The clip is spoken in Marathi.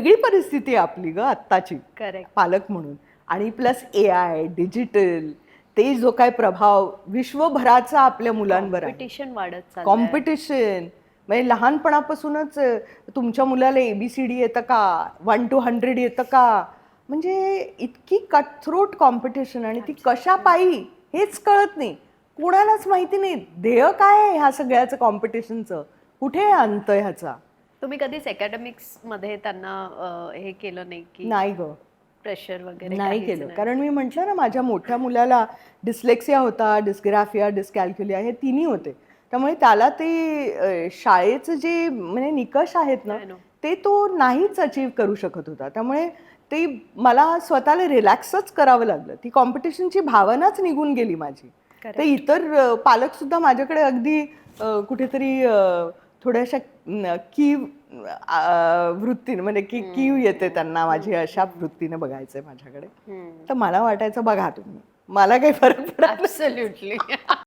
वेगळी परिस्थिती आहे आपली ग आत्ताची. करेक्ट पालक म्हणून. आणि प्लस ए आय डिजिटल ते जो काय प्रभाव विश्वभराचा आपल्या मुलांवर कॉम्पिटिशन वाढत कॉम्पिटिशन म्हणजे लहानपणापासूनच तुमच्या मुलाला एबीसीडी येतं का? वन टू हंड्रेड येतं का? म्हणजे इतकी कटथ्रोट कॉम्पिटिशन आणि ती कशा पायी हेच कळत नाही. कुणालाच माहिती नाही. ध्येय काय आहे ह्या सगळ्याचं कॉम्पिटिशनचं कुठे आहे अंत ह्याचा? तुम्ही कधीच अकॅडमिक्समध्ये त्यांना अं, हे केलं नाही की नाही ग. प्रेशर वगैरे नाही काहीच केलं. कारण मी म्हटलं ना माझ्या मोठ्या मुलाला डिस्लेक्सिया होता डिस्ग्राफिया डिस्कॅल्क्युलिया हे तिन्ही होते. त्यामुळे त्याला ते अ, शाळेचं जे म्हणजे निकष आहेत ना I know. ते तो नाहीच अचीव करू शकत होता. त्यामुळे ते मला स्वतःला रिलॅक्सच करावं लागलं. ती कॉम्पिटिशनची भावनाच निघून गेली माझी. Correct. तर इतर अ, पालक सुद्धा माझ्याकडे अगदी अ, कुठेतरी थोड्याशा कीव वृत्तीने म्हणजे की कीव येते त्यांना माझी अशा वृत्तीने बघायचंय माझ्याकडे. तर मला वाटायचं बघा तुम्ही. मला काही फरक पडत